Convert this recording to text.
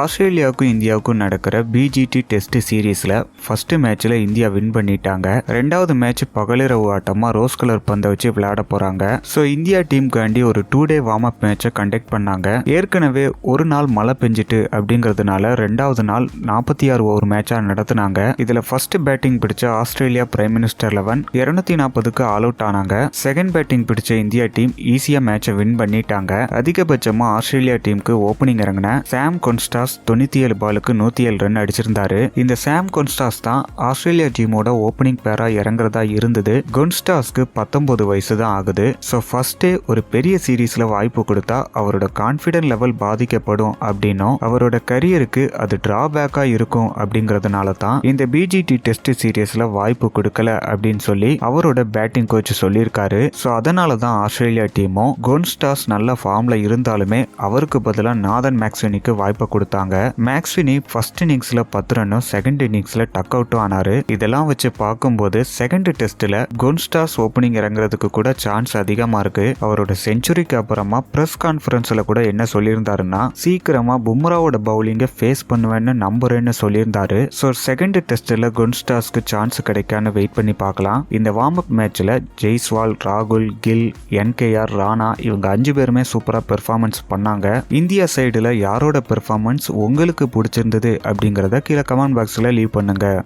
ஆஸ்திரேலியாவுக்கும் இந்தியாவுக்கும் நடக்கிற BGT test சீரீஸில் ஃபஸ்ட்டு மேட்ச்சில் இந்தியா வின் பண்ணிட்டாங்க. ரெண்டாவது மேட்ச் பகலிரவு ஆட்டமாக ரோஸ் கலர் பந்தை வச்சு விளையாட போகிறாங்க ஸோ இந்தியா டீமுக்காண்டி ஒரு டூ டே வார்ம் அப் மேட்சை கண்டக்ட் பண்ணாங்க. ஏற்கனவே ஒரு நாள் மழை பெஞ்சிட்டு அப்படிங்கிறதுனால ரெண்டாவது நாள் நாற்பத்தி ஆறு ஓவர் மேட்சாக நடத்துனாங்க. இதில் ஃபர்ஸ்ட் பேட்டிங் பிடிச்ச ஆஸ்திரேலியா பிரைம் மினிஸ்டர் லெவன் இரநூத்தி நாற்பதுக்கு ஆல் அவுட் ஆனாங்க. செகண்ட் பேட்டிங் பிடிச்ச இந்தியா டீம் ஈஸியாக மேட்சை வின் பண்ணிட்டாங்க. அதிகபட்சமாக ஆஸ்திரேலியா டீமுக்கு ஓப்பனிங் இறங்கின. சாம் கொன்ஸ்டாஸ் தொண்ணூற்றி ஏழு பாலுக்கு நூற்றி ஏழு ரன் அடிச்சிருந்தாரு. இந்த சாம் கொன்ஸ்டாஸ் தான் ஆஸ்திரேலியா டீமோட ஓப்பனிங் பேரா இறங்குறதா இருந்தது. கொன்ஸ்டாஸ்க்கு பத்தொன்பது வயசு தான் ஆகுது. ஸோ ஃபர்ஸ்டே ஒரு பெரிய சீரீஸ்ல வாய்ப்பு கொடுத்தா அவரோட கான்ஃபிடென்ட் லெவல் பாதிக்கப்படும் அப்படின்னும் அவரோட கரியருக்கு அது டிராபேக்கா இருக்கும் அப்படிங்கறதுனால தான் இந்த பிஜிடி டெஸ்ட் சீரீஸ்ல வாய்ப்பு கொடுக்கல அப்படின்னு சொல்லி அவரோட பேட்டிங் கோச் சொல்லியிருக்காரு. ஸோ அதனால தான் ஆஸ்திரேலியா டீமும் கொன்ஸ்டாஸ் நல்ல ஃபார்ம்ல இருந்தாலுமே அவருக்கு பதிலாக நாதன் மேக்ஸ்வினிக்கு வாய்ப்பை கொடுத்தாங்க. மேக்ஸ்வினி ஃபர்ஸ்ட் இன்னிங்ஸ்ல பத்து ரன்னும் செகண்ட் இன்னிங்ஸ்ல டக் அவுட்டும் ஆனாரு. இதெல்லாம் வச்சு பார்க்கும்போது செகண்ட் டெஸ்ட்ல குன்ஸ்டாஸ் ஓப்பனிங் இறங்குறதுக்கு கூட சான்ஸ் அதிகமா இருக்கு. அவரோட செஞ்சுரிக்கு அப்புறமா பிரஸ் கான்ஃபரன்ஸ்ல கூட என்ன சொல்லியிருந்தாருன்னா சீக்கிரமா பும்ராவோட பவுலிங்கை ஃபேஸ் பண்ணுவேன்னு நம்புறேன்னு சொல்லியிருந்தாரு. ஸோ செகண்ட் டெஸ்ட்ல குன்ஸ்டாஸ்க்கு சான்ஸ் கிடைக்கான்னு வெயிட் பண்ணி பார்க்கலாம். இந்த வார்ம் அப் மேட்ச்ல ஜெய்ஸ்வால் ராகுல் கில் என்கேஆர் ராணா இவங்க அஞ்சு பேருமே சூப்பரா பெர்ஃபார்மன்ஸ் பண்ணாங்க. இந்தியா சைடுல யாரோட பெர்ஃபார்மன்ஸ் உங்களுக்கு பிடிச்சிருந்தது அப்படிங்கிறத கீழே கமெண்ட் பாக்ஸில் லீவ் பண்ணுங்கள்